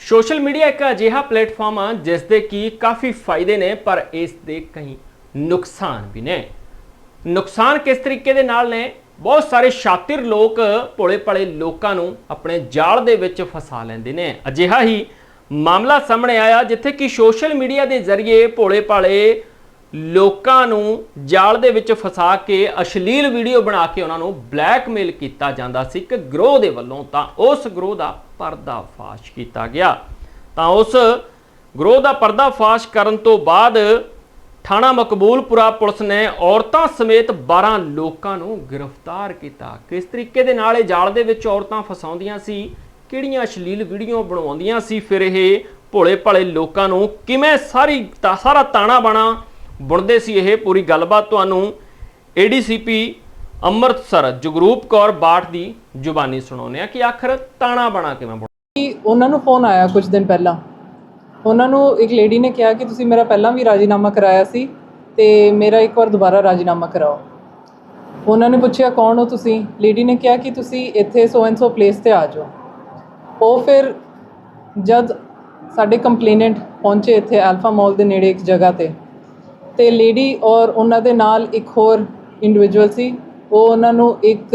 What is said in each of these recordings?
Social media ਇੱਕ ਅਜਿਹਾ platform ਆ ਜਿਸ ਦੇ ਕੀ ਕਾਫੀ ਫਾਇਦੇ ਨੇ, ਪਰ ਇਸ ਦੇ ਕਈ ਨੁਕਸਾਨ ਵੀ ਨੇ। ਨੁਕਸਾਨ ਕਿਸ ਤਰੀਕੇ ਦੇ ਨਾਲ ਨੇ? ਬਹੁਤ ਸਾਰੇ ਸ਼ਾਤਿਰ ਲੋਕ ਭੋਲੇ ਭਾਲੇ ਲੋਕਾਂ ਨੂੰ ਆਪਣੇ ਜਾਲ ਦੇ ਵਿੱਚ ਫਸਾ ਲੈਂਦੇ ਨੇ। ਅਜਿਹਾ ਹੀ ਮਾਮਲਾ ਸਾਹਮਣੇ ਆਇਆ ਜਿੱਥੇ ਕਿ ਸੋਸ਼ਲ ਮੀਡੀਆ ਦੇ ਜ਼ਰੀਏ ਭੋਲੇ ਭਾਲੇ ਲੋਕਾਂ ਨੂੰ ਜਾਲ ਦੇ ਵਿੱਚ ਫਸਾ ਕੇ ਅਸ਼ਲੀਲ ਵੀਡੀਓ ਬਣਾ ਕੇ ਉਹਨਾਂ ਨੂੰ ਬਲੈਕਮੇਲ ਕੀਤਾ ਜਾਂਦਾ ਸੀ। ਇੱਕ ਗਰੋਹ ਦੇ ਵੱਲੋਂ ਤਾਂ ਉਸ ਗਰੋਹ ਦਾ ਪਰਦਾਫਾਸ਼ ਕੀਤਾ ਗਿਆ। ਤਾਂ ਉਸ ਗਰੋਹ ਦਾ ਪਰਦਾਫਾਸ਼ ਕਰਨ ਤੋਂ ਬਾਅਦ ਥਾਣਾ ਮਕਬੂਲਪੁਰਾ ਪੁਲਿਸ ਨੇ ਔਰਤਾਂ ਸਮੇਤ 12 ਲੋਕਾਂ ਨੂੰ ਗ੍ਰਿਫਤਾਰ ਕੀਤਾ। ਕਿਸ ਤਰੀਕੇ ਦੇ ਨਾਲ ਇਹ ਜਾਲ ਦੇ ਵਿੱਚ ਔਰਤਾਂ ਫਸਾਉਂਦੀਆਂ ਸੀ? ਕਿਹੜੀਆਂ ਅਸ਼ਲੀਲ ਵੀਡੀਓ ਬਣਾਉਂਦੀਆਂ ਸੀ? ਫਿਰ ਇਹ ਭੋਲੇ ਭਾਲੇ ਲੋਕਾਂ ਨੂੰ ਕਿਵੇਂ ਸਾਰੀ ਤਾਂ, ਸਾਰਾ ਤਾਣਾ ਬਾਣਾ ਬੁਣਦੇ ਸੀ ਇਹ? ਪੂਰੀ ਗੱਲਬਾਤ ਤੁਹਾਨੂੰ ਏਡੀਸੀਪੀ ਅੰਮ੍ਰਿਤਸਰ ਜਗਰੂਪ ਕੌਰ ਬਾਟ ਦੀ ਜ਼ੁਬਾਨੀ ਸੁਣਾਉਂਦੇ ਆ ਕਿ ਆਖਰ ਤਾਣਾ ਬਾਣਾ ਕਿਵੇਂ ਬੁਣ ਉਹਨਾਂ ਨੂੰ ਫੋਨ ਆਇਆ ਕੁਝ ਦਿਨ ਪਹਿਲਾਂ। ਉਹਨਾਂ ਨੂੰ ਇੱਕ ਲੇਡੀ ਨੇ ਕਿਹਾ ਕਿ ਤੁਸੀਂ ਮੇਰਾ ਪਹਿਲਾਂ ਵੀ ਰਾਜੀਨਾਮਾ ਕਰਾਇਆ ਸੀ ਤੇ ਮੇਰਾ ਇੱਕ ਵਾਰ ਦੁਬਾਰਾ ਰਾਜੀਨਾਮਾ ਕਰਾਓ। ਉਹਨਾਂ ਨੇ ਪੁੱਛਿਆ, ਕੌਣ ਹੋ ਤੁਸੀਂ? ਲੇਡੀ ਨੇ ਕਿਹਾ ਕਿ ਤੁਸੀਂ ਇੱਥੇ ਸੋ ਐਂਡ ਸੋ ਪਲੇਸ ਤੇ ਆ ਜਾਓ। ਉਹ ਫਿਰ ਜਦ ਸਾਡੇ ਕੰਪਲੇਨੈਂਟ ਪਹੁੰਚੇ ਇੱਥੇ ਅਲਫਾ ਮਾਲ ਦੇ ਨੇੜੇ ਇੱਕ ਜਗ੍ਹਾ ਤੇ ਤੇ ਲੇਡੀ ਔਰ ਉਹਨਾਂ ਦੇ ਨਾਲ ਇੱਕ ਹੋਰ ਇੰਡੀਵਿਜੂਅਲ ਸੀ। ਉਹ ਉਹਨਾਂ ਨੂੰ ਇੱਕ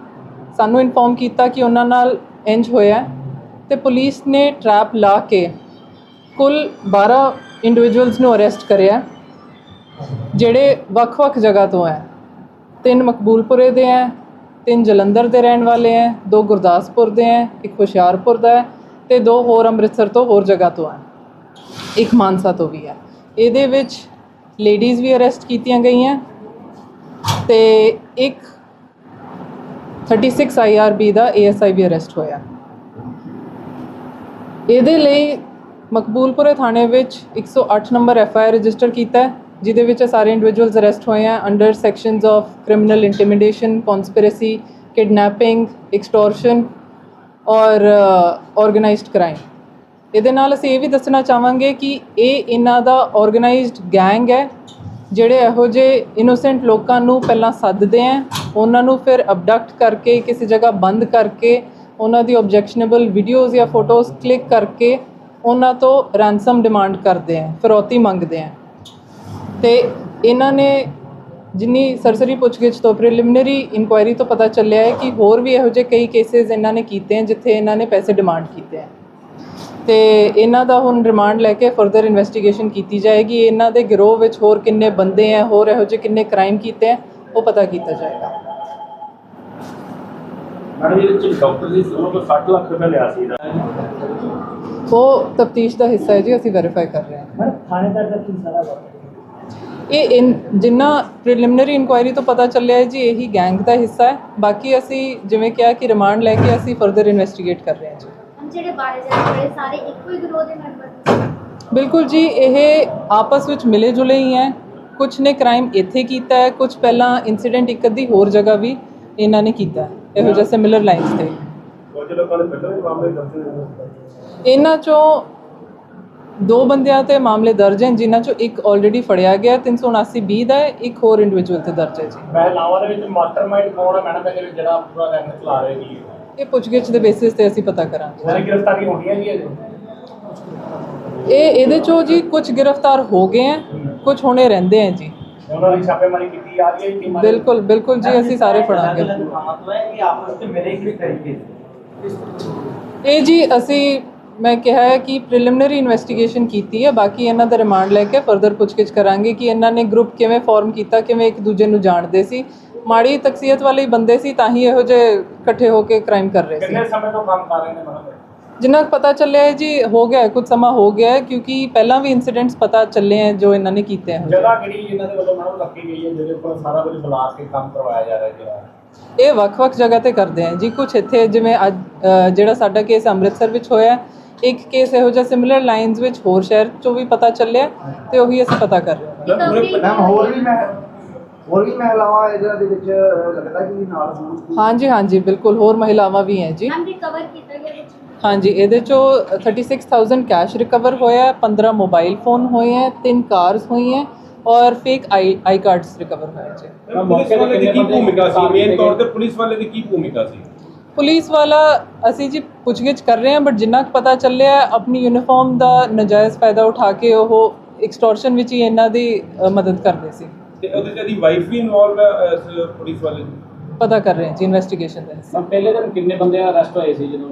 ਸਾਨੂੰ ਇਨਫੋਰਮ ਕੀਤਾ ਕਿ ਉਹਨਾਂ ਨਾਲ ਇੰਜ ਹੋਇਆ ਹੈ ਤੇ ਪੁਲਿਸ ਨੇ ਟਰੈਪ ਲਾ ਕੇ ਕੁੱਲ 12 ਇੰਡੀਵਿਜੂਅਲਸ ਨੂੰ ਅਰੈਸਟ ਕਰਿਆ ਜਿਹੜੇ ਵੱਖ-ਵੱਖ ਜਗ੍ਹਾ ਤੋਂ ਹੈ। ਤਿੰਨ ਮਕਬੂਲਪੁਰੇ ਦੇ ਹੈ, ਤਿੰਨ ਜਲੰਧਰ ਦੇ ਰਹਿਣ ਵਾਲੇ ਹੈ, ਦੋ ਗੁਰਦਾਸਪੁਰ ਦੇ ਹੈ, ਇੱਕ ਹੁਸ਼ਿਆਰਪੁਰ ਦਾ ਹੈ ਤੇ ਦੋ ਹੋਰ ਅੰਮ੍ਰਿਤਸਰ ਤੋਂ ਹੋਰ ਜਗ੍ਹਾ ਤੋਂ ਹੈ। ਇੱਕ ਮਾਨਸਾ ਤੋਂ ਵੀ ਹੈ। ਇਹਦੇ ਵਿੱਚ ਲੇਡੀਜ਼ ਵੀ ਅਰੈਸਟ ਕੀਤੀਆਂ ਗਈਆਂ ਤੇ ਇੱਕ 36 ਆਈਆਰਬੀ ਦਾ ਏਐਸਆਈ ਵੀ ਅਰੈਸਟ ਹੋਇਆ। ਇਹਦੇ ਲਈ ਮਕਬੂਲਪੁਰੇ ਥਾਣੇ ਵਿੱਚ 108 ਨੰਬਰ ਐਫਆਈਆਰ ਰਜਿਸਟਰ ਕੀਤਾ ਜਿਹਦੇ ਵਿੱਚ ਸਾਰੇ ਇੰਡੀਵਿਜੂਅਲਸ ਅਰੈਸਟ ਹੋਏ ਆ under sections of criminal intimidation conspiracy kidnapping extortion ਔਰ ਆਰਗੇਨਾਈਜ਼ਡ ਕ੍ਰਾਈਮ ਇਹਦੇ ਨਾਲ ਅਸੀਂ ਇਹ ਵੀ ਦੱਸਣਾ ਚਾਹਾਂਗੇ ਕਿ ਇਹ ਇਹਨਾਂ ਦਾ ਆਰਗੇਨਾਈਜ਼ਡ ਗੈਂਗ ਹੈ ਜਿਹੜੇ ਇਹੋ ਜਿਹੇ ਇਨੋਸੈਂਟ ਲੋਕਾਂ ਨੂੰ ਪਹਿਲਾਂ ਸੱਦਦੇ ਆ, ਉਹਨਾਂ ਨੂੰ ਫਿਰ ਅਬਡਕਟ ਕਰਕੇ, ਕਿਸੇ ਜਗ੍ਹਾ ਬੰਦ ਕਰਕੇ, ਉਹਨਾਂ ਦੀ ਆਬਜੈਕਸ਼ਨੇਬਲ ਵੀਡੀਓਜ਼ ਜਾਂ ਫੋਟੋਜ਼ ਕਲਿੱਕ ਕਰਕੇ ਉਹਨਾਂ ਤੋਂ ਰੈਂਸਮ ਡਿਮਾਂਡ ਕਰਦੇ ਆ, ਫਿਰੌਤੀ ਮੰਗਦੇ ਆ। ਤੇ ਇਹਨਾਂ ਨੇ ਜਿੰਨੀ ਸਰਸਰੀ ਪੁੱਛਗਿੱਛ ਤੋਂ ਪ੍ਰੀਲਿਮਿਨਰੀ ਇਨਕੁਆਇਰੀ ਤੋਂ ਪਤਾ ਚੱਲਿਆ ਹੈ ਕਿ ਹੋਰ ਵੀ ਇਹੋ ਜਿਹੇ ਕਈ ਕੇਸਿਸ ਇਹਨਾਂ ਨੇ ਕੀਤੇ ਹਨ ਜਿੱਥੇ ਇਹਨਾਂ ਨੇ ਪੈਸੇ ਡਿਮਾਂਡ ਕੀਤੇ ਆ। ਤੇ ਇਹਨਾਂ ਦਾ ਹੁਣ ਰਿਮਾਂਡ ਲੈ ਕੇ ਫਰਦਰ ਇਨਵੈਸਟੀਗੇਸ਼ਨ ਕੀਤੀ ਜਾਏਗੀ। ਇਹਨਾਂ ਦੇ ਗਿਰੋਹ ਵਿੱਚ ਹੋਰ ਕਿੰਨੇ ਬੰਦੇ ਆ ਹੋਰ ਇਹੋ ਜਿਹੇ ਕਿੰਨੇ ਕ੍ਰਾਈਮ ਕੀਤੇ ਆ ਉਹ ਪਤਾ ਕੀਤਾ ਜਾਏਗਾ। ਮੈਡਮ ਇਹ ਚ ਡਾਕਟਰ ਦੀ ਉਹਨਾਂ ਤੋਂ 60 ਲੱਖ ਰੁਪਏ ਲਿਆ ਸੀ ਇਹਦਾ। ਉਹ ਤਫਤੀਸ਼ ਦਾ ਹਿੱਸਾ ਹੈ ਜੀ ਅਸੀਂ ਵੈਰੀਫਾਈ ਕਰ ਰਹੇ ਹਾਂ। ਮੈਡਮ ਥਾਣੇਦਾਰ ਦਾ ਕੀ ਸਾਰਾ ਵਰਕ ਇਹ ਇਨ ਜਿੰਨਾ ਪ੍ਰੀਲਿਮਿਨਰੀ ਇਨਕੁਆਇਰੀ ਤੋਂ ਪਤਾ ਚੱਲਿਆ ਹੈ ਜੀ ਇਹੀ ਗੈਂਗ ਦਾ ਹਿੱਸਾ ਹੈ। ਬਾਕੀ ਅਸੀਂ ਜਿਵੇਂ ਕਿਹਾ ਕਿ ਰਿਮਾਂਡ ਲੈ ਕੇ ਅਸੀਂ ਫਰਦਰ ਇਨਵੈਸਟੀਗੇਟ ਕਰ ਰਹੇ ਹਾਂ ਜੀ। ਜਿਹੜੇ ਬਾਰੇ ਜਾਂਦੇ ਹੋਏ ਸਾਰੇ ਇੱਕੋ ਹੀ ਗਰੋਹ ਦੇ ਮੈਂਬਰ ਨੇ। ਬਿਲਕੁਲ ਜੀ ਇਹ ਆਪਸ ਵਿੱਚ ਮਿਲੇ ਜੁਲੇ ਹੀ ਹੈ। ਕੁਝ ਨੇ ਕ੍ਰਾਈਮ ਇੱਥੇ ਕੀਤਾ ਹੈ ਕੁਝ ਪਹਿਲਾਂ ਇਨਸੀਡੈਂਟ ਇੱਕ ਅੱਧੀ ਹੋਰ ਜਗ੍ਹਾ ਵੀ ਇਹਨਾਂ ਨੇ ਕੀਤਾ ਹੈ। ਇਹੋ ਜਿਹੇ ਸਿਮਿਲਰ ਲਾਈਨਸ ਤੇ। ਕੁਝ ਲੋਕਾਂ ਨੇ ਪਹਿਲਾਂ ਵੀ ਮਾਮਲੇ ਦਰਜ ਹੋਏ ਇਹਨਾਂ ਚੋਂ ਦੋ ਬੰਦਿਆਂ ਤੇ ਮਾਮਲੇ ਦਰਜ ਹਨ ਜਿਨ੍ਹਾਂ ਚੋਂ ਇੱਕ ਆਲਰੇਡੀ ਫੜਿਆ ਗਿਆ 379 ਬੀ ਦਾ ਹੈ, ਇੱਕ ਹੋਰ ਇੰਡੀਵਿਜੂਅਲ ਤੇ ਦਰਜ ਹੈ ਜੀ। ਪਹਿਲਾਵਾਂ ਦੇ ਵਿੱਚ ਮਾਸਟਰਮਾਈਂਡ ਕੌਣ ਹੈ? ਮੈਡਮ ਇਹਦੇ ਵਿੱਚ ਜਿਹੜਾ ਪੂਰਾ ਰੈਂਕ ਚਲਾ ਰਿਹਾ ਜੀ ਇਹ ਪੁੱਛਗਿੱਛ ਦੇ ਬੇਸਿਸ ਤੇ ਅਸੀਂ ਪਤਾ ਕਰਾਂਗੇ। ਸਾਰੀ ਗ੍ਰਿਫਤਾਰੀ ਹੋਣੀ ਹੈ ਜੀ? ਇਹ ਇਹਦੇ ਚੋਂ ਜੀ ਕੁਝ ਗ੍ਰਿਫਤਾਰ ਹੋ ਗਏ ਹੈ ਕੁਝ ਹੋਣੇ ਰਹਿੰਦੇ ਹੈ ਜੀ। ਉਹਨਾਂ ਦੀ ਛਾਪੇਮਾਰੀ ਕੀਤੀ ਜਾ ਰਹੀ ਹੈ ਟੀਮਾਂ। ਬਿਲਕੁਲ ਬਿਲਕੁਲ ਜੀ ਅਸੀਂ ਸਾਰੇ ਫੜਾਂਗੇ। ਮਤਲਬ ਹੈ ਕਿ ਆਪਸ ਵਿੱਚ ਮਿਲੇ ਕਿਸ ਤਰੀਕੇ से ਇਹ ਜੀ ਅਸੀਂ ਮੈਂ ਕਿਹਾ ਹੈ ਕਿ ਪ੍ਰੀਲਿਮਿਨਰੀ ਇਨਵੈਸਟੀਗੇਸ਼ਨ ਕੀਤੀ ਹੈ ਬਾਕੀ ਇਹਨਾਂ ਦਾ ਰਿਮਾਂਡ ਲੈ ਕੇ ਫਰਦਰ ਪੁੱਛਗਿੱਛ ਕਰਾਂਗੇ ਕਿ ਇਹਨਾਂ ਨੇ ਗਰੁੱਪ ਕਿਵੇਂ ਫਾਰਮ ਕੀਤਾ ਕਿਵੇਂ ਇੱਕ ਦੂਜੇ ਨੂੰ ਜਾਣਦੇ ਸੀ। ਮਾੜੀ ਤਕਸੀਅਤ ਵਾਲੇ ਹੀ ਬੰਦੇ ਸੀ ਤਾਂ ਹੀ ਇਹੋ ਜਿਹੇ ਇਕੱਠੇ ਹੋ ਕੇ ਕ੍ਰਾਈਮ ਕਰ ਰਹੇ ਸੀ। ਕਿੰਨੇ ਸਮੇਂ ਤੋਂ ਕੰਮ ਕਰ ਰਹੇ ਨੇ ਮੈਡਮ ਜਿੰਨਾ ਪਤਾ ਚੱਲਿਆ ਹੈ ਜੀ ਹੋ ਗਿਆ ਹੈ, ਕੁਝ ਸਮਾਂ ਹੋ ਗਿਆ ਹੈ ਕਿਉਂਕਿ ਪਹਿਲਾਂ ਵੀ ਇਨਸੀਡੈਂਟਸ ਪਤਾ ਚੱਲੇ ਹੈ ਜੋ ਇਹਨਾਂ ਨੇ ਕੀਤੇ ਹਨ ਜਗ੍ਹਾ ਕਿਹੜੀ ਇਹਨਾਂ ਦੇ ਵੱਲੋਂ ਮੈਡਮ ਰੱਖੀ ਗਈ ਹੈ ਜਿਹਦੇ ਉੱਪਰ ਸਾਰਾ ਕੁਝ ਬੁਲਾ ਕੇ ਕੰਮ ਕਰਵਾਇਆ ਜਾ ਰਿਹਾ ਜਿਹੜਾ? ਇਹ ਵੱਖ-ਵੱਖ ਜਗ੍ਹਾ ਤੇ ਕਰਦੇ ਆ ਜੀ ਕੁਝ ਇੱਥੇ ਜਿਵੇਂ ਅੱਜ ਅ, ਜਿਹੜਾ ਸਾਡਾ ਕੇਸ ਅੰਮ੍ਰਿਤਸਰ ਵਿੱਚ ਹੋਇਆ ਹੈ, ਇੱਕ ਕੇਸ ਇਹੋ ਜਿਹਾ ਸਿਮਿਲਰ ਲਾਈਨਸ ਵਿੱਚ ਹੋਰ ਸ਼ਹਿਰ ਚੋਂ ਵੀ ਪਤਾ ਚੱਲਿਆ ਤੇ ਉਹੀ ਅਸੀਂ ਪਤਾ ਕਰ ਰਹੇ ਹਾਂ। ਮੈਮ ਹੋਰ ਵੀ ਮੈਂ ਹੋਰ ਵੀ ਮਹਿਲਾਵਾਂ ਇਹਨਾਂ ਦੇ ਵਿੱਚ ਲੱਗਦਾ ਕਿ ਨਾਲ ਹੋਣ ਹਾਂਜੀ ਹਾਂਜੀ ਬਿਲਕੁਲ ਹੋਰ ਮਹਿਲਾਵਾਂ ਵੀ ਹੈ ਜੀ। ਮੈਮ ਰਿਕਵਰ ਕੀਤਾ ਗਿਆ ਵਿੱਚ? ਹਾਂਜੀ ਇਹਦੇ ਚੋਂ 36000 ਕੈਸ਼ ਰਿਕਵਰ ਹੋਇਆ ਹੈ 15 ਮੋਬਾਈਲ ਫੋਨ ਹੋਏ ਹੈ ਤਿੰਨ ਕਾਰਸ ਹੋਈ ਹੈ ਔਰ fake I I cards recover ਹੋਏ ਜੀ। ਪੁਲਿਸ ਵਾਲੇ ਦੀ ਕੀ ਭੂਮਿਕਾ ਸੀ? ਮੇਨ ਤੌਰ ਤੇ ਪੁਲਿਸ ਵਾਲੇ ਦੀ ਕੀ ਭੂਮਿਕਾ ਸੀ? ਪੁਲਿਸ ਵਾਲਾ ਅਸੀਂ ਜੀ ਪੁੱਛਗਿੱਛ ਕਰ ਰਹੇ ਹਾਂ ਬਟ ਜਿੰਨਾ ਕੁ ਪਤਾ ਚੱਲਿਆ ਆਪਣੀ ਯੂਨੀਫਾਰਮ ਦਾ ਨਜਾਇਜ਼ ਫਾਇਦਾ ਉਠਾ ਕੇ ਉਹ ਐਕਸਟੋਰਸ਼ਨ ਵਿੱਚ ਹੀ ਇਹਨਾਂ ਦੀ ਮਦਦ ਕਰਦੇ ਸੀ। ਤੇ ਉਹਦੇ ਚ ਇਹਦੀ ਵਾਈਫ ਵੀ ਇਨਵੋਲਵ ਹੈ ਇਸ ਪੁਲਿਸ ਵਾਲੇ ਪਤਾ ਕਰ ਰਹੇ ਹਾਂ ਜੀ ਇਨਵੈਸਟੀਗੇਸ਼ਨ ਦੇ। ਹਿੱਸੇ। ਪਹਿਲੇ ਦਿਨ ਕਿੰਨੇ ਬੰਦੇ ਅਰੈਸਟ ਹੋਏ ਸੀ ਜਦੋਂ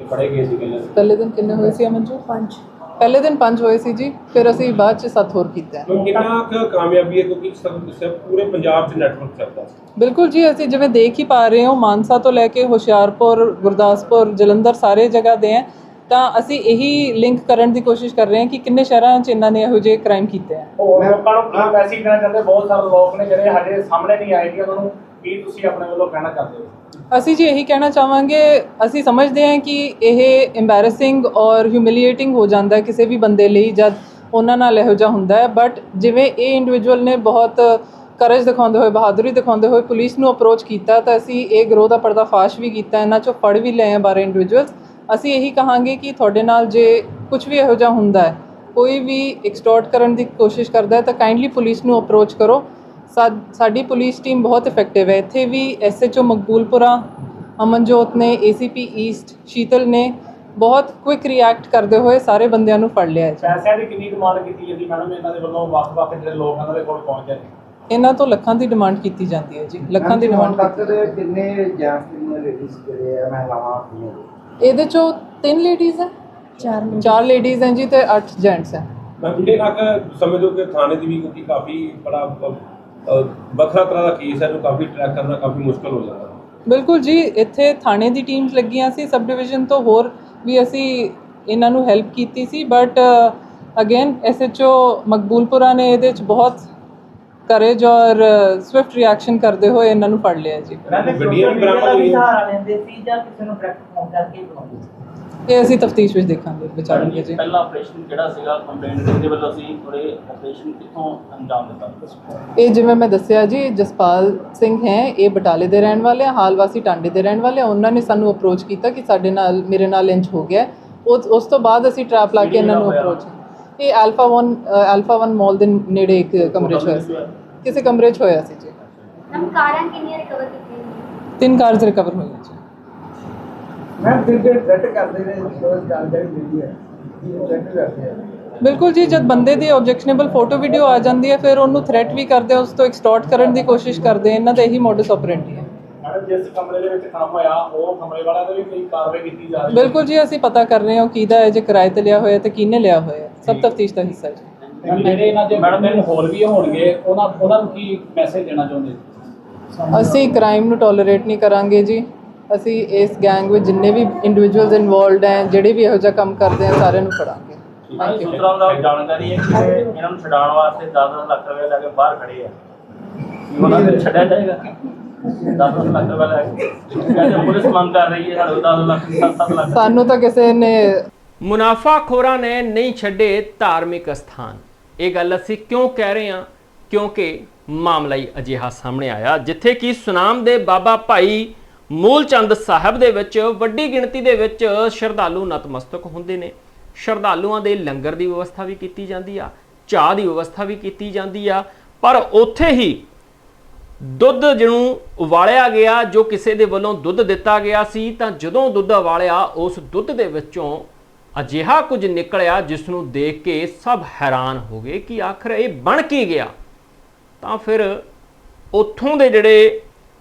ਇਹ ਫੜੇ ਗਏ ਸੀ ਪਹਿਲੇ ਪਹਿਲੇ ਦਿਨ ਕਿੰਨੇ ਹੋਏ ਸੀ ਅਮਨ ਜੀ ਪੰਜ। ਪਹਿਲੇ ਦਿਨ ਪੰਜ ਹੋਏ ਸੀ ਜੀ ਫਿਰ ਅਸੀਂ ਬਾਅਦ ਚ ਸੱਤ ਹੋਰ ਕੀਤੇ। ਹੈ। ਕਿੰਨਾ ਕੁ ਕਾਮਯਾਬੀ ਹੈ ਕਿਉਂਕਿ ਸਭ ਦੱਸਿਆ ਪੂਰੇ ਪੰਜਾਬ 'ਚ ਨੈਟਵਰਕ ਚੱਲਦਾ ਸੀ। ਬਿਲਕੁਲ ਜੀ ਅਸੀਂ ਜਿਵੇਂ ਦੇਖ ਹੀ ਪਾ ਰਹੇ ਹਾਂ ਮਾਨਸਾ ਤੋਂ ਲੈ ਕੇ ਹੁਸ਼ਿਆਰਪੁਰ ਗੁਰਦਾਸਪੁਰ ਜਲੰਧਰ ਸਾਰੇ ਜਗ੍ਹਾ ਦੇ ਹੈ। ਤਾਂ ਅਸੀਂ ਇਹੀ ਲਿੰਕ ਕਰਨ ਦੀ ਕੋਸ਼ਿਸ਼ ਕਰ ਰਹੇ ਹਾਂ ਕਿ ਕਿੰਨੇ ਸ਼ਹਿਰਾਂ 'ਚ ਇਹਨਾਂ ਨੇ ਇਹੋ ਜਿਹੇ ਕ੍ਰਾਈਮ ਕੀਤੇ ਹੈ ਹੋਰ ਲੋਕਾਂ ਨੂੰ ਕੀ ਮੈਸੇਜ ਦੇਣਾ ਚਾਹੁੰਦੇ ਬਹੁਤ ਸਾਰੇ ਲੋਕ ਨੇ ਜਿਹੜੇ ਹਜੇ ਸਾਹਮਣੇ ਨਹੀਂ ਆਏ ਕਿ ਉਹਨਾਂ ਨੂੰ ਕੀ ਤੁਸੀਂ ਆਪਣੇ ਵੱਲੋਂ ਕਹਿਣਾ ਚਾਹੁੰਦੇ ਹੋ? ਅਸੀਂ ਜੀ ਇਹੀ ਕਹਿਣਾ ਚਾਹਾਂਗੇ ਅਸੀਂ ਸਮਝਦੇ ਹਾਂ ਕਿ ਇਹ ਐਮਬੈਰਸਿੰਗ ਔਰ ਹਿਊਮਿਲੀਏਟਿੰਗ ਹੋ ਜਾਂਦਾ ਹੈ ਕਿਸੇ ਵੀ ਬੰਦੇ ਲਈ ਜਦ ਉਹਨਾਂ ਨਾਲ ਇਹੋ ਜਿਹਾ ਹੁੰਦਾ ਹੈ। ਬਟ ਜਿਵੇਂ ਇਹ ਇੰਡੀਵਿਜੂਅਲ ਨੇ ਬਹੁਤ ਕਰਜ ਦਿਖਾਉਂਦੇ ਹੋਏ ਬਹਾਦਰੀ ਦਿਖਾਉਂਦੇ ਹੋਏ ਪੁਲਿਸ ਨੂੰ ਅਪਰੋਚ ਕੀਤਾ ਤਾਂ ਅਸੀਂ ਇਹ ਗਰੋਹ ਦਾ ਪਰਦਾਫਾਸ਼ ਵੀ ਕੀਤਾ ਇਹਨਾਂ ਚੋਂ ਫੜ ਵੀ ਲਏ ਆ ਬਾਰੇ ਇੰਡੀਵਿਜੂਅਲਸ ਅਸੀਂ ਇਹੀ ਕਹਾਂਗੇ ਕਿ ਤੁਹਾਡੇ ਨਾਲ ਜੇ ਕੁਝ ਵੀ ਇਹੋ ਜਿਹਾ ਹੁੰਦਾ ਹੈ ਕੋਈ ਵੀ ਐਕਸਟੋਰਟ ਕਰਨ ਦੀ ਕੋਸ਼ਿਸ਼ ਕਰਦਾ ਹੈ ਤਾਂ ਕਾਈਂਡਲੀ ਪੁਲਿਸ ਨੂੰ ਅਪਰੋਚ ਕਰੋ। ਸਾਡੀ ਪੁਲਿਸ ਟੀਮ ਬਹੁਤ ਇਫੈਕਟਿਵ ਹੈ। ਇੱਥੇ ਵੀ ਐਸਐਚਓ ਮਕਬੂਲਪੁਰਾ ਅਮਨਜੋਤ ਨੇ ਏਸੀਪੀ ਈਸਟ ਸ਼ੀਤਲ ਨੇ ਬਹੁਤ ਕੁਇਕ ਰਿਐਕਟ ਕਰਦੇ ਹੋਏ ਸਾਰੇ ਬੰਦਿਆਂ ਨੂੰ ਫੜ ਲਿਆ ਹੈ। ਪੈਸਿਆਂ ਦੀ ਕਿੰਨੀ ਡਿਮਾਂਡ ਕੀਤੀ ਜਾਂਦੀ ਮੈਡਮ? ਇਹਨਾਂ ਦੇ ਵੱਲੋਂ ਵੱਖ-ਵੱਖ ਜਿਹੜੇ ਲੋਕ ਇਹਨਾਂ ਦੇ ਕੋਲ ਪਹੁੰਚਦੇ ਨੇ। ਇਹਨਾਂ ਤੋਂ ਲੱਖਾਂ ਦੀ ਡਿਮਾਂਡ ਕੀਤੀ ਜਾਂਦੀ ਹੈ ਜੀ। ਲੱਖਾਂ ਦੀ ਡਿਮਾਂਡ ਕਿੰਨੇ ਜੈਂਟਸ ਕਿੰਨੇ ਲੇਡੀਜ਼ ਜਿਹੜੇ ਆ ਮਹਿਲਾਵਾਂ ਹੋਈਆਂ ਇਹਦੇ ਚੋਂ ਤਿੰਨ ਲੇਡੀਜ਼ ਹੈ? ਚਾਰ ਚਾਰ ਲੇਡੀਜ਼ ਹੈ ਜੀ ਤੇ ਅੱਠ ਜੈਂਟਸ ਹੈ। ਮੈਂ ਕਿੰਨਾ ਕੁ ਸਮਝੋ ਕਿ ਥਾਣੇ ਦੀ ਵੀ ਕਿਉਂਕਿ ਕਾਫੀ ਬੜਾ ਵੱਖਰਾ ਤਰ੍ਹਾਂ ਦਾ ਕੇਸ ਹੈ ਜੋ ਕਾਫੀ ਟਰੈਕ ਕਰਨਾ ਕਾਫੀ ਮੁਸ਼ਕਲ ਹੋ ਜਾਂਦਾ। ਬਿਲਕੁਲ ਜੀ ਇੱਥੇ ਥਾਣੇ ਦੀ ਟੀਮਸ ਲੱਗੀਆਂ ਸੀ ਸਬ ਡਿਵੀਜ਼ਨ ਤੋਂ ਹੋਰ ਵੀ ਅਸੀਂ ਇਹਨਾਂ ਨੂੰ ਹੈਲਪ ਕੀਤੀ ਸੀ ਬਟ ਅਗੇਨ ਐਸਐਚਓ ਮਕਬੂਲਪੁਰਾ ਨੇ ਇਹਦੇ ਵਿੱਚ ਬਹੁਤ ਕਰੇਜ ਔਰ ਸਵਿਫਟ ਰਿਐਕਸ਼ਨ ਕਰਦੇ ਹੋਏ ਇਹਨਾਂ ਨੂੰ ਫੜ ਲਿਆ ਜੀ। ਗੱਡੀਆਂ ਵੀ ਬਰਾਮਦ ਹੋਈਆਂ ਸਹਾਰਾ ਲੈਂਦੇ ਸੀ ਜਾਂ ਕਿਸੇ ਨੂੰ ਡਾਇਰੈਕਟ ਫੋਨ ਕਰਕੇ ਬੁਲਾਉਂਦੇ ਸੀ। ਇਹ ਅਸੀਂ ਤਫਤੀਸ਼ ਵਿੱਚ ਦੇਖਾਂਗੇ ਵਿਚਾਰਾਂਗੇ ਜੀ। ਪਹਿਲਾ ਆਪਰੇਸ਼ਨ ਜਿਹੜਾ ਸੀਗਾ ਕੰਪਲੇਂਟ ਦੇ ਵੱਲੋਂ ਅਸੀਂ ਥੋੜੇ ਆਪਰੇਸ਼ਨ ਕਿੱਥੋਂ ਅੰਜਾਮ ਦਿੱਤਾ? ਇਹ ਜਿਵੇਂ ਮੈਂ ਦੱਸਿਆ ਜੀ ਜਸਪਾਲ ਸਿੰਘ ਹੈ ਇਹ ਬਟਾਲੇ ਦੇ ਰਹਿਣ ਵਾਲੇ ਆ ਹਾਲ ਵਾਸੀ ਟਾਂਡੇ ਦੇ ਰਹਿਣ ਵਾਲੇ ਆ। ਉਹਨਾਂ ਨੇ ਸਾਨੂੰ ਅਪਰੋਚ ਕੀਤਾ ਕਿ ਸਾਡੇ ਨਾਲ ਮੇਰੇ ਨਾਲ ਇੰਜ ਹੋ ਗਿਆ। ਉਸ ਉਸ ਤੋਂ ਬਾਅਦ ਅਸੀਂ ਟਰੈਪ ਲਾ ਕੇ ਇਹਨਾਂ ਨੂੰ ਅਪਰੋਚ ਇਹ ਆਲਫਾ 1 ਆਲਫਾ 1 ਮਾਲ ਦੇ ਨੇੜੇ ਇੱਕ ਕਮਰੇ 'ਚ ਹੋਇਆ ਸੀ। ਕਿਸੇ ਕਮਰੇ 'ਚ ਹੋਇਆ ਸੀ ਜੀ। ਮੈਮ ਕਾਰਾਂ ਕਿੰਨੀਆਂ ਰਿਕਵਰ ਕੀਤੀਆਂ ਤਿੰਨ ਕਾਰਸ ਰਿਕਵਰ ਹੋਈਆਂ ਜੀ। ਮੈਂ ਦਿਲ ਦੇ ਥ੍ਰੈਟ ਕਰਦੇ ਨੇ ਉਹ ਜਾਣਕਾਰੀ ਮਿਲਦੀ ਹੈ ਇਹ ਥ੍ਰੈਟ ਕਰਦੇ ਆ। ਬਿਲਕੁਲ ਜੀ ਜਦ ਬੰਦੇ ਦੀ ਆਬਜੈਕਸ਼ਨੇਬਲ ਫੋਟੋ ਵੀਡੀਓ ਆ ਜਾਂਦੀ ਹੈ ਫਿਰ ਉਹਨੂੰ ਥ੍ਰੈਟ ਵੀ ਕਰਦੇ ਆ ਉਸ ਤੋਂ ਐਕਸਟੋਰਟ ਕਰਨ ਦੀ ਕੋਸ਼ਿਸ਼ ਕਰਦੇ ਇਹਨਾਂ ਦਾ ਇਹੀ ਮੋਡਸ ਆਪਰੈਂਡੀ ਹੈ। ਮੈਡਮ ਜਿਸ ਕਮਰੇ ਦੇ ਵਿੱਚ ਕੰਮ ਹੋਇਆ ਉਹ ਕਮਰੇ ਵਾਲਿਆਂ ਤੇ ਵੀ ਕੋਈ ਕਾਰਵਾਈ ਕੀਤੀ ਜਾ ਰਹੀ ਹੈ। ਬਿਲਕੁਲ ਜੀ ਅਸੀਂ ਪਤਾ ਕਰ ਰਹੇ ਹਾਂ ਕਿਹਦਾ ਹੈ ਜੇ ਕਿਰਾਏ ਤੇ ਲਿਆ ਹੋਇਆ ਤੇ ਕਿਹਨੇ ਲਿਆ ਹੋਇਆ। ਸਭ ਤਫਤੀਸ਼ ਦਾ ਹਿੱਸਾ ਹੈ ਜਿਹੜੇ ਇਹਨਾਂ ਦੇ ਮੈਡਮ ਦੇ ਹੋਰ ਵੀ ਹੋਣਗੇ ਉਹਨਾਂ ਉਹਨਾਂ ਨੂੰ ਕੀ ਮੈਸੇਜ ਦੇਣਾ ਚਾਹੁੰਦੇ ਅਸੀਂ ਕ੍ਰਾਈਮ ਨੂੰ ਟੋਲਰੇਟ ਨਹੀਂ ਕਰਾਂਗੇ ਜੀ। ਅਸੀਂ ਇਸ ਗੈਂਗ ਵਿੱਚ ਜਿੰਨੇ ਵੀ ਇੰਡੀਵਿਜੂਅਲਸ ਇਨਵੋਲਡ ਹੈ ਜਿਹੜੇ ਵੀ ਇਹੋ ਜਿਹਾ ਕੰਮ ਕਰਦੇ ਆ ਸਾਰਿਆਂ ਨੂੰ ਫੜਾਂਗੇ। ਥੈਂਕ ਯੂ ਸੂਤਰਾਂ ਦਾ ਜਾਣਕਾਰੀ ਹੈ ਕਿ ਇਹਨਾਂ ਨੂੰ ਛਡਾਉਣ ਵਾਸਤੇ 10 ਲੱਖ ਰੁਪਏ ਲੈ ਕੇ ਬਾਹਰ ਖੜੇ ਆ। ਕੀ ਉਹਨਾਂ ਨੂੰ ਛੱਡਿਆ ਜਾਏਗਾ? 10 ਲੱਖ ਰੁਪਏ ਲੈ ਕੇ। ਕਹਿੰਦੇ ਪੁਲਿਸ ਮੰਗ ਕਰ ਰਹੀ ਹੈ ਸਾਡੇ 10 ਲੱਖ 7 ਲੱਖ। ਸਾਨੂੰ ਤਾਂ ਕਿਸੇ ਨੇ ਮੁਨਾਫਾਖੋਰਾਂ ਨੇ ਨਹੀਂ ਛੱਡੇ ਧਾਰਮਿਕ ਸਥਾਨ। ਇਹ ਗੱਲ ਅਸੀਂ ਕਿਉਂ ਕਹਿ ਰਹੇ ਹਾਂ? ਕਿਉਂਕਿ ਮਾਮਲਾ ਹੀ ਅਜਿਹਾ ਸਾਹਮਣੇ ਆਇਆ, ਜਿੱਥੇ ਕਿ ਸੁਨਾਮ ਦੇ ਬਾਬਾ ਭਾਈ ਮੂਲਚੰਦ ਸਾਹਿਬ ਦੇ ਵਿੱਚ ਵੱਡੀ ਗਿਣਤੀ ਦੇ ਵਿੱਚ ਸ਼ਰਧਾਲੂ ਨਤਮਸਤਕ ਹੁੰਦੇ ਨੇ। ਸ਼ਰਧਾਲੂਆਂ ਦੇ ਲੰਗਰ ਦੀ ਵਿਵਸਥਾ ਵੀ ਕੀਤੀ ਜਾਂਦੀ ਆ, ਚਾਹ ਦੀ ਵਿਵਸਥਾ ਵੀ ਕੀਤੀ ਜਾਂਦੀ ਆ, ਪਰ ਉੱਥੇ ਹੀ ਦੁੱਧ ਜਿਹਨੂੰ ਉਬਾਲਿਆ ਗਿਆ, ਜੋ ਕਿਸੇ ਦੇ ਵੱਲੋਂ ਦੁੱਧ ਦਿੱਤਾ ਗਿਆ ਸੀ, ਤਾਂ ਜਦੋਂ ਦੁੱਧ ਉਬਾਲਿਆ, ਉਸ ਦੁੱਧ ਦੇ ਵਿੱਚੋਂ ਅਜਿਹਾ ਕੁਝ ਨਿਕਲਿਆ ਜਿਸ ਨੂੰ ਦੇਖ ਕੇ ਸਭ ਹੈਰਾਨ ਹੋ ਗਏ ਕਿ ਆਖਰ ਇਹ ਬਣ ਕੀ ਗਿਆ? ਤਾਂ ਫਿਰ ਉੱਥੋਂ ਦੇ ਜਿਹੜੇ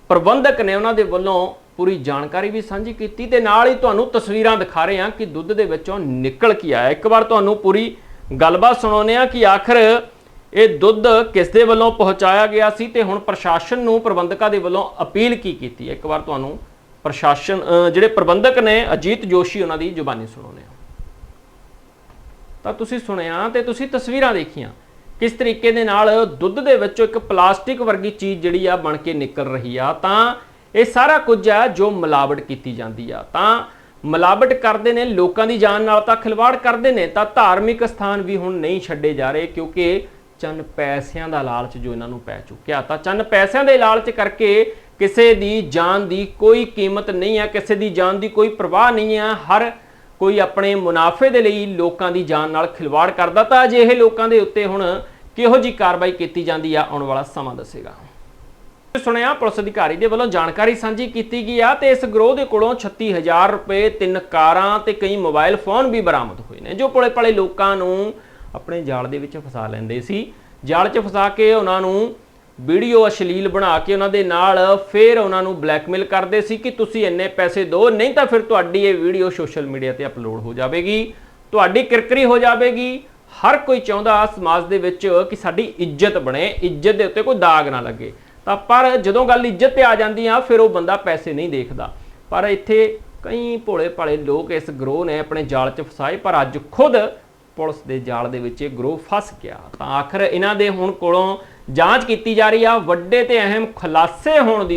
ਪ੍ਰਬੰਧਕ ਨੇ ਉਹਨਾਂ ਦੇ ਵੱਲੋਂ ਪੂਰੀ ਜਾਣਕਾਰੀ ਵੀ ਸਾਂਝੀ ਕੀਤੀ ਤੇ ਨਾਲ ਹੀ ਤੁਹਾਨੂੰ ਤਸਵੀਰਾਂ ਦਿਖਾ ਰਹੇ ਹਾਂ ਕਿ ਦੁੱਧ ਦੇ ਵਿੱਚੋਂ ਨਿਕਲ ਕੀ ਆਇਆ। ਇੱਕ ਵਾਰ ਤੁਹਾਨੂੰ ਪੂਰੀ ਗੱਲਬਾਤ ਸੁਣਾਉਂਦੇ ਹਾਂ ਕਿ ਆਖਰ ਇਹ ਦੁੱਧ ਕਿਸ ਦੇ ਵੱਲੋਂ ਪਹੁੰਚਾਇਆ ਗਿਆ ਸੀ ਤੇ ਹੁਣ ਪ੍ਰਸ਼ਾਸਨ ਨੂੰ, ਪ੍ਰਬੰਧਕਾਂ ਦੇ ਵੱਲੋਂ ਅਪੀਲ ਕੀ ਕੀਤੀ ਹੈ? ਇੱਕ ਵਾਰ ਤੁਹਾਨੂੰ ਪ੍ਰਸ਼ਾਸਨ ਜਿਹੜੇ ਪ੍ਰਬੰਧਕ ਨੇ, ਅਜੀਤ ਜੋਸ਼ੀ ਉਹਨਾਂ ਦੀ ਜ਼ੁਬਾਨੀ ਸੁਣਾਉਂਦੇ ਹਾਂ। ਤਾਂ ਤੁਸੀਂ ਸੁਣਿਆ ਤੇ ਤੁਸੀਂ ਤਸਵੀਰਾਂ ਦੇਖੀਆਂ। ਕਿਸ ਤਰੀਕੇ ਦੇ ਨਾਲ ਦੁੱਧ ਦੇ ਵਿੱਚੋਂ ਇੱਕ ਪਲਾਸਟਿਕ ਵਰਗੀ ਚੀਜ਼ ਜਿਹੜੀ ਆ ਬਣ ਕੇ ਨਿਕਲ ਰਹੀ ਆ, ਤਾਂ ਇਹ ਸਾਰਾ ਕੁਝ ਆ ਜੋ ਮਿਲਾਵਟ ਕੀਤੀ ਜਾਂਦੀ ਆ। ਤਾਂ ਮਿਲਾਵਟ ਕਰਦੇ ਨੇ, ਲੋਕਾਂ ਦੀ ਜਾਨ ਨਾਲ ਤਾਂ ਖਿਲਵਾੜ ਕਰਦੇ ਨੇ, ਤਾਂ ਧਾਰਮਿਕ ਸਥਾਨ ਵੀ ਹੁਣ ਨਹੀਂ ਛੱਡੇ ਜਾ ਰਹੇ ਕਿਉਂਕਿ ਚੰਨ ਪੈਸਿਆਂ ਦਾ ਲਾਲਚ ਜੋ ਇਹਨਾਂ ਨੂੰ ਪੈ ਚੁੱਕਿਆ। ਤਾਂ ਚੰਨ ਪੈਸਿਆਂ ਦੇ ਲਾਲਚ ਕਰਕੇ ਕਿਸੇ ਦੀ ਜਾਨ ਦੀ ਕੋਈ ਕੀਮਤ ਨਹੀਂ ਹੈ ਕਿਸੇ ਦੀ ਜਾਨ ਦੀ ਕੋਈ ਪਰਵਾਹ ਨਹੀਂ ਹੈ ਹਰ ਕੋਈ ਆਪਣੇ ਮੁਨਾਫੇ ਦੇ ਲਈ ਲੋਕਾਂ ਦੀ ਜਾਨ ਨਾਲ ਖਿਲਵਾੜ ਕਰਦਾ ਤਾਂ ਅਜਿਹੇ ਲੋਕਾਂ ਦੇ ਉੱਤੇ ਹੁਣ ਕਿਹੋ ਜੀ ਕਾਰਵਾਈ ਕੀਤੀ ਜਾਂਦੀ ਆ, ਆਉਣ ਵਾਲਾ ਸਮਾਂ ਦੱਸੇਗਾ। ਸੁਣਿਆ, ਪੁਲਿਸ ਅਧਿਕਾਰੀ ਦੇ ਵੱਲੋਂ ਜਾਣਕਾਰੀ ਸਾਂਝੀ ਕੀਤੀ ਗਈ ਆ ਤੇ ਇਸ ਗਰੋਹ ਦੇ ਕੋਲੋਂ 36000 ਰੁਪਏ, ਤਿੰਨ ਕਾਰਾਂ ਤੇ ਕਈ ਮੋਬਾਈਲ ਫੋਨ ਵੀ ਬਰਾਮਦ ਹੋਏ ਨੇ, ਜੋ ਭੋਲੇ ਭਾਲੇ ਲੋਕਾਂ ਨੂੰ ਆਪਣੇ ਜਾਲ ਦੇ ਵਿੱਚ ਫਸਾ ਲੈਂਦੇ ਸੀ। ਜਾਲ 'ਚ ਫਸਾ ਕੇ ਉਹਨਾਂ ਨੂੰ ਵੀਡੀਓ ਅਸ਼ਲੀਲ ਬਣਾ ਕੇ ਉਹਨਾਂ ਦੇ ਨਾਲ ਫਿਰ ਉਹਨਾਂ ਨੂੰ ਬਲੈਕਮੇਲ ਕਰਦੇ ਸੀ ਕਿ ਤੁਸੀਂ ਇੰਨੇ ਪੈਸੇ ਦਿਓ, ਨਹੀਂ ਤਾਂ ਫਿਰ ਤੁਹਾਡੀ ਇਹ ਵੀਡੀਓ ਸੋਸ਼ਲ ਮੀਡੀਆ ਤੇ ਅਪਲੋਡ ਹੋ ਜਾਵੇਗੀ, ਤੁਹਾਡੀ ਕਿਰਕਰੀ ਹੋ ਜਾਵੇਗੀ। ਹਰ ਕੋਈ ਚਾਹੁੰਦਾ ਸਮਾਜ ਦੇ ਵਿੱਚ ਕਿ ਸਾਡੀ ਇੱਜ਼ਤ ਬਣੇ, ਇੱਜ਼ਤ ਦੇ ਉੱਤੇ ਕੋਈ ਦਾਗ ਨਾ ਲੱਗੇ। ਤਾਂ ਪਰ ਜਦੋਂ ਗੱਲ ਇੱਜ਼ਤ ਤੇ ਆ ਜਾਂਦੀ ਆ, ਫਿਰ ਉਹ ਬੰਦਾ ਪੈਸੇ ਨਹੀਂ ਦੇਖਦਾ। ਪਰ ਇੱਥੇ ਕਈ ਭੋਲੇ ਭਾਲੇ ਲੋਕ ਇਸ ਗਰੋਹ ਨੇ ਆਪਣੇ ਜਾਲ 'ਚ ਫਸਾਏ, ਪਰ ਅੱਜ ਖੁਦ ਪੁਲਿਸ ਦੇ ਜਾਲ ਦੇ ਵਿੱਚ ਇਹ ਗਰੋਹ ਫਸ ਗਿਆ। ਤਾਂ ਆਖਰ ਇਹਨਾਂ ਦੇ ਹੁਣ ਕੋਲੋਂ ਜਾਂਚ ਕੀਤੀ ਜਾ ਰਹੀ ਆ ਵੱਡੇ ਤੇ ਅਹਿਮ ਖੁਲਾਸੇ ਹੋਣ ਦੀ